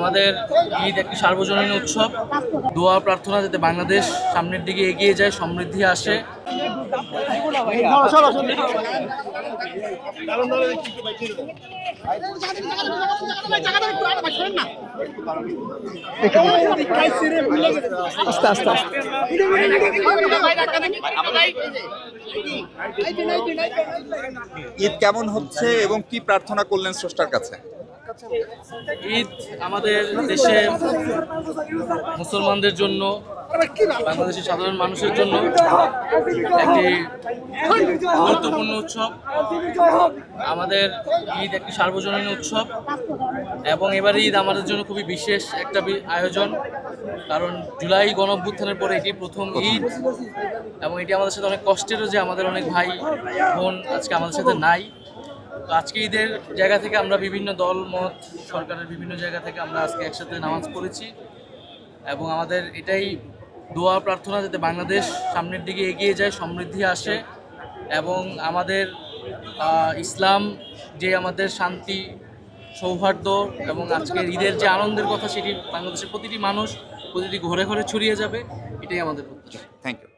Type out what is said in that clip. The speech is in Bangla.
আমাদের ঈদ একটি সার্বজনীন উৎসব। দোয়া, প্রার্থনা যাতে বাংলাদেশ সামনের দিকে এগিয়ে যায়, সমৃদ্ধি আসে। ঈদ কেমন হচ্ছে এবং কি প্রার্থনা করলেন স্রষ্টার কাছে? ঈদ আমাদের দেশে মুসলমানদের জন্য, বাংলাদেশের সাধারণ মানুষের জন্য একটি গুরুত্বপূর্ণ উৎসব। আমাদের ঈদ একটি সার্বজনীন উৎসব এবং এবার ঈদ আমাদের জন্য খুবই বিশেষ একটা আয়োজন, কারণ জুলাই গণঅভ্যুত্থানের পরে এটি প্রথম ঈদ এবং এটি আমাদের সাথে অনেক কষ্টেরও যে আমাদের অনেক ভাই বোন আজকে আমাদের সাথে নাই। তো আজকে ঈদের জায়গা থেকে আমরা বিভিন্ন দল, মত, সরকারের বিভিন্ন জায়গা থেকে আমরা আজকে একসাথে নামাজ পড়েছি। এবং আমাদের এটাই দোয়া, প্রার্থনা যাতে বাংলাদেশ সামনের দিকে এগিয়ে যায়, সমৃদ্ধি আসে। এবং আমাদের ইসলাম যে আমাদের শান্তি, সৌহার্দ্য এবং আজকের ঈদের যে আনন্দের কথা, সেটি বাংলাদেশের প্রতিটি মানুষ প্রতিটি ঘরে ঘরে ছড়িয়ে যাবে, এটাই আমাদের প্রত্যাশা। Thank you